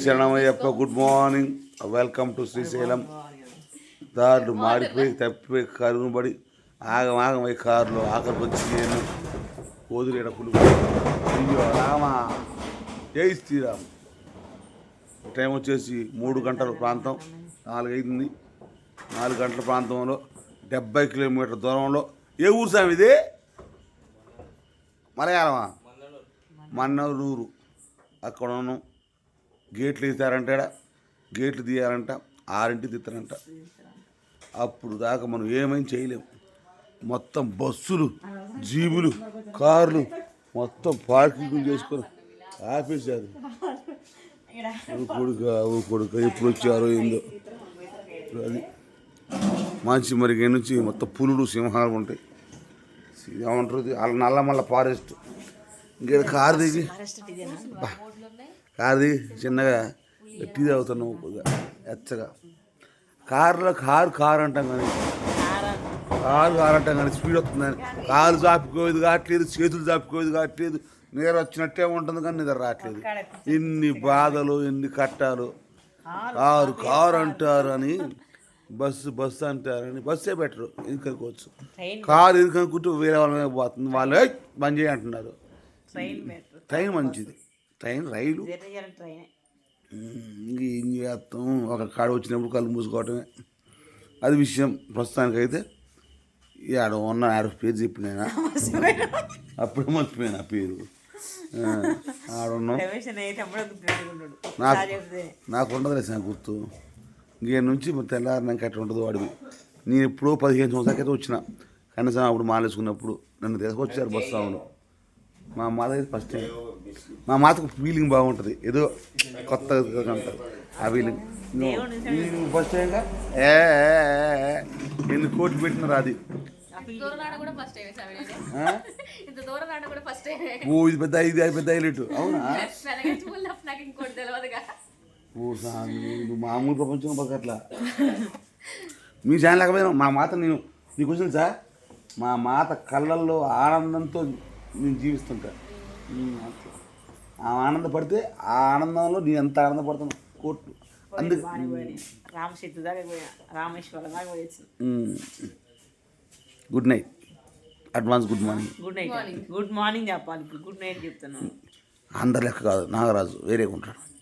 శరణమయ్యప్ప good morning welcome to Srisailam దారులు మాడిపోయి తప్పిపోయి కరువును పడి ఆగం ఆగమై కారులో ఆఖరికి వచ్చి నేను పులు అయ్యో రామా. జై శ్రీరామ్. టైం వచ్చేసి మూడు గంటల ప్రాంతం నాలుగైంది నాలుగు గంటల ప్రాంతంలో డెబ్బై కిలోమీటర్ దూరంలో ఏ ఊరు సామి ఇది? మలయాళమా? మన్నూరు అక్కడ ఉన్నాం గేట్లు ఈడ. గేట్లు తీయాలంట ఆరింటి తీస్తారంట. అప్పుడు దాకా మనం ఏమైనా చేయలేం. మొత్తం బస్సులు జీబులు కార్లు మొత్తం పార్కింగ్ చేసుకొని ఆపేశారు. కొడుక ఓ కొడుక ఎప్పుడు వచ్చారో ఏందో. అది మంచి మరిగే నుంచి మొత్తం పులులు సింహాలు ఉంటాయి. ఏమంటారు ఇది? అల్ల నల్లమల్ల ఫారెస్ట్. ఇంకా కారు దిగి. కారు దిగి? చిన్నగా టీ తాగుతున్నావు కొద్దిగా ఎచ్చగా. కారులో కారు కారు అంటాం కానీ. కారు కారు అంటాం కానీ స్పీడ్ వస్తుందని. కారు చాపుకోదు కావట్లేదు చేతులు చాపుకోదు కావట్లేదు. నిద్ర వచ్చినట్టే ఉంటుంది కానీ నిద్ర రావట్లేదు. ఎన్ని బాధలు ఎన్ని కట్టాలు. కారు కారు అంటారు అని బస్సు బస్సు అంటారని బస్సే బెటరు ఎందుకనుకోవచ్చు కారు ఎందుకనుకుంటూ వేరే వాళ్ళ మీద పోతుంది. వాళ్ళు "ఏయ్, బంద్ చేయి అంటున్నారు. ట్రైన్ మంచిది. ట్రైన్ రైలు. ఇంక ఏం చేస్తాం? ఒక కాడ వచ్చినప్పుడు కళ్ళు మూసుకోవటమే. అది విషయం. ప్రస్తుతానికైతే ఆడ ఉన్న ఆడ పేరు చెప్పిన అప్పుడే మర్చిపోయిన ఆ పేరు ఆడున్నాం నాకు నాకు ఉండదు సార్ గుర్తు. ఇంకే నుంచి తెల్లారినాక ఎట్లా ఉంటుందో వాడివి నేను ఎప్పుడో పదిహేను సంవత్సరాల క్రితం వచ్చిన. కనీసం అప్పుడు మాలేసుకున్నప్పుడు నన్ను తీసుకొచ్చారు బస్ స్టాండ్లో. మా మాత ఫస్ట్ మా మాతకు ఫీలింగ్ బాగుంటుంది. ఏదో కొత్త ఉంటుంది. ఆ ఫీలింగ్ ఫస్ట్ టైంగా ఏ ఏ, కోటి పెట్టిన ఎన్ని పెట్టినారు అది ఓ ఇది పెద్ద ఇది అది పెద్ద హైలైట్ అవునా? ఓ సామి నువ్వు మామూలు ప్రపంచం పక్కట్లా మీ జాయిన్ లేకపోయినా మా మాత నేను నీకు వచ్చింది సార్ మా మాత కళ్ళల్లో ఆనందంతో నేను జీవిస్తుంటా. ఉమ్, అట్లా. ఆ ఆనందపడితే ఆ ఆనందంలో నేను ఎంత ఆనందపడుతున్నా కోట్లు. అందుకు దాకా పోయా. రామేశ్వరం దాకా పోయొచ్చు. Good night. Advance good morning. Good night. Good morning. చెప్పాలి. ఇప్పుడు గుడ్ నైట్ చెప్తున్నాను. అందరు లెక్క కాదు. నాగరాజు వేరే ఉంటాడు